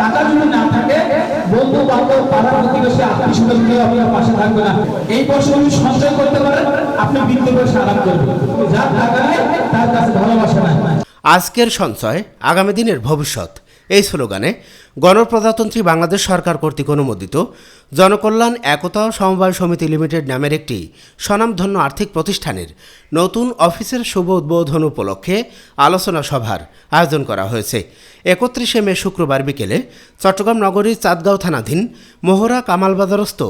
টাকা যদি না থাকে বন্ধু বান্ধব পাড়া প্রতিবেশী, আত্মীয় স্বজন কেউ আপনার পাশে থাকবে না। এই পয়সা যদি সঞ্চয় করতে পারেন, আপনি বৃদ্ধি বয়সে আরাম করবেন। যার টাকা নেই, তার কাছে ভালোবাসা নাই। আজকের সঞ্চয় আগামী দিনের ভবিষ্যৎ। এই স্লোগানে গণপ্রজাতন্ত্রী বাংলাদেশ সরকার কর্তৃক অনুমোদিত জনকল্যাণ, একতা সমবায় সমিতি লিমিটেড নামের একটি স্বনামধন্য আর্থিক প্রতিষ্ঠানের নতুন অফিসের শুভ উদ্বোধন উপলক্ষে আলোচনা সভার আয়োজন করা হয়েছে। একত্রিশে মে শুক্রবার বিকেলে চট্টগ্রাম নগরীর চাঁদগাঁও থানাধীন মোহরা কামালবাজারস্থ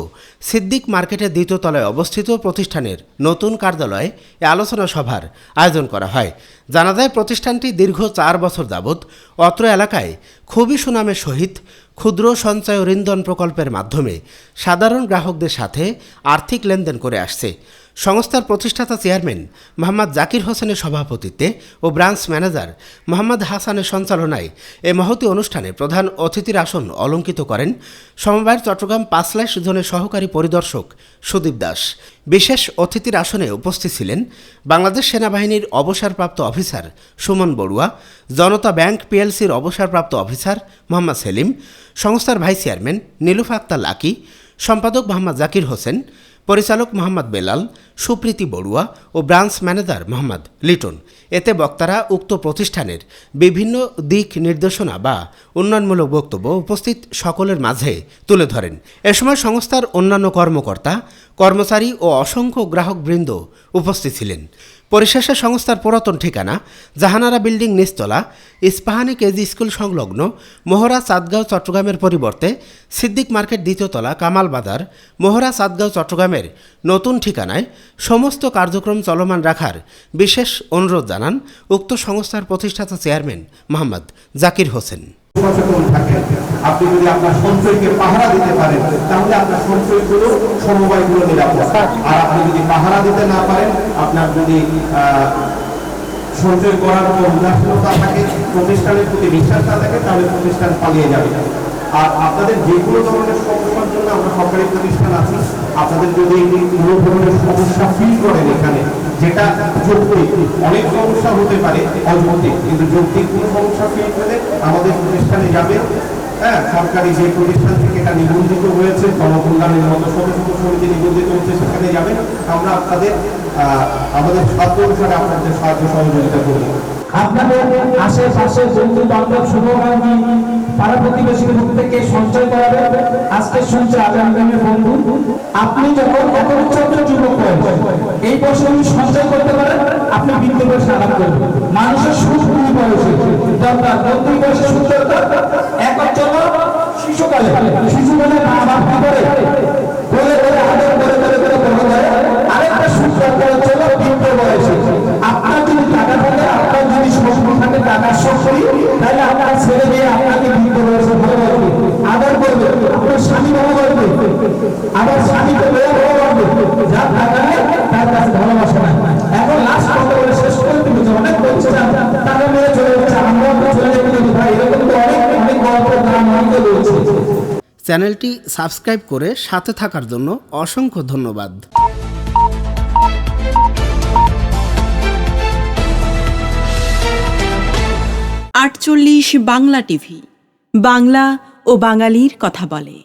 সিদ্দিক মার্কেটের দ্বিতীয় তলায় অবস্থিত প্রতিষ্ঠানের নতুন কার্যালয়ে এ আলোচনা সভার আয়োজন করা হয়। জানা যায়, প্রতিষ্ঠানটি দীর্ঘ চার বছর যাবৎ অত্র এলাকায় খুবই সুনামের সহিত ক্ষুদ্র সঞ্চয় ঋণদন প্রকল্পের মাধ্যমে সাধারণ গ্রাহকদের সাথে আর্থিক লেনদেন করে আসছে। সংস্থার প্রতিষ্ঠাতা চেয়ারম্যান মোহাম্মদ জাকির হোসেনের সভাপতিত্বে ও ব্রাঞ্চ ম্যানেজার মোহাম্মদ হাসানের সঞ্চালনায় এ মহতি অনুষ্ঠানে প্রধান অতিথির আসন অলঙ্কিত করেন সমবায়ের চট্টগ্রাম পাঁচলাইশ জোনের সহকারী পরিদর্শক সুদীপ দাস। বিশেষ অতিথির আসনে উপস্থিত ছিলেন বাংলাদেশ সেনাবাহিনীর অবসরপ্রাপ্ত অফিসার সুমন বড়ুয়া, জনতা ব্যাংক পিএলসির অবসরপ্রাপ্ত অফিসার মোহাম্মদ সেলিম, সংস্থার ভাইস চেয়ারম্যান নীলুফা আক্তার লাকি, সম্পাদক মোহাম্মদ জাকির হোসেন পরিচালক মোহাম্মদ বেলাল, সুপ্রীতি বড়ুয়া ও ব্রাঞ্চ ম্যানেজার মোহাম্মদ লিটন। এতে বক্তারা উক্ত প্রতিষ্ঠানের বিভিন্ন দিক নির্দেশনা বা উন্নয়নমূলক বক্তব্য উপস্থিত সকলের মাঝে তুলে ধরেন। এ সময় সংস্থার অন্যান্য কর্মকর্তা, কর্মচারী ও অসংখ্য গ্রাহকবৃন্দ উপস্থিত ছিলেন। পরিশেষে সংস্থার পুরাতন ঠিকানা, জাহানারা বিল্ডিং নিচতলা, ইস্পাহানি কেজি স্কুল সংলগ্ন, মোহরা চাঁদগাঁও চট্টগ্রামের পরিবর্তে সিদ্দিক মার্কেট দ্বিতীয়তলা কামাল বাজার, মোহরা চাঁদগাঁও চট্টগ্রামের নতুন ঠিকানায় সমস্ত কার্যক্রম চলমান রাখার বিশেষ অনুরোধ জানান উক্ত সংস্থার প্রতিষ্ঠাতা চেয়ারম্যান মোহাম্মদ জাকির হোসেন। সচেতন থাকেন আপনি যদি আপনার সঞ্চয়কে পাহারা দিতে পারেন, তাহলে আপনার সঞ্চয়গুলো, সমবায়গুলো নিরাপদ। আর আপনি যদি পাহারা দিতে না পারেন, আপনার যদি সঞ্চয় করার উপর উদাসীনতা থাকে, প্রতিষ্ঠানের প্রতি বিশ্বাস না থাকে, তাহলে প্রতিষ্ঠান পালিয়ে যাবে। আর আপনাদের যে কোনো ধরনের সমস্যার জন্য আমরা সরকারি প্রতিষ্ঠান আছি আপনাদের যদি কোনো ধরনের সমস্যা ফিল করেন এখানে, যেটা যৌক্তিক, অনেক সমস্যা হতে পারে, অযৌক্তিক, কিন্তু যৌক্তিক কোনো সমস্যা ফিল করলে আমাদের প্রতিষ্ঠানে যাবে। হ্যাঁ সরকারি যে প্রতিষ্ঠান থেকে এটা নিবন্ধিত হয়েছে জনকল্যাণের মতো ছোট সমিতি নিবন্ধিত হচ্ছে, সেখানে যাবেন। আমরা আপনাদের আমাদের সাধ্য অনুসারে আপনাদের সাহায্য সহযোগিতা করব। আপনাদের আশেপাশে বন্ধু বান্ধব শুভকামী পাড়া প্রতিবেশীর মুখ থেকে সঞ্চয় করাবে আজকের সঞ্চয় দিনের বন্ধু, আপনি যখন ছোট যুবক এই বয়সে যদি সঞ্চয় করতে পারেন, আপনি বৃদ্ধ বয়সে আরাম করবেন। মানুষের সুখ দুই বয়সে। দরকার বন্ধু বয়সে সুখ দরকার। শিশুকালে শিশুকালে মা বাপ কি করে? বলে বলে, আদর করে করে করে আরেকটা সুখ দরকার বৃদ্ধ বয়সে। আপনার যদি টাকা থাকে, আপনার যদি শক্তি থাকে, টাকার শক্তি তাহলে আপনার ছেলে মেয়ে আদর করবে আপনার স্বামী ভালোবাসবে আবার স্বামীকে মেয়ে ভালোবাসবে যার টাকা নেই তার কাছে ভালোবাসা নাই। এখন লাস্ট কথা বলে শেষ করে তুমি যে অনেক বলছিলাম টাকা মেয়ে চলে যাচ্ছে আমরাও তো চলে যাব কিন্তু ভাই এরকম তো অনেক অনেক গল্প গ্রাম অনেকে রয়েছে চ্যানেলটি সাবস্ক্রাইব করে সাথে থাকার জন্য অসংখ্য ধন্যবাদ। আটচল্লিশ বাংলা টিভি বাংলা ও বাঙালির কথা বলে।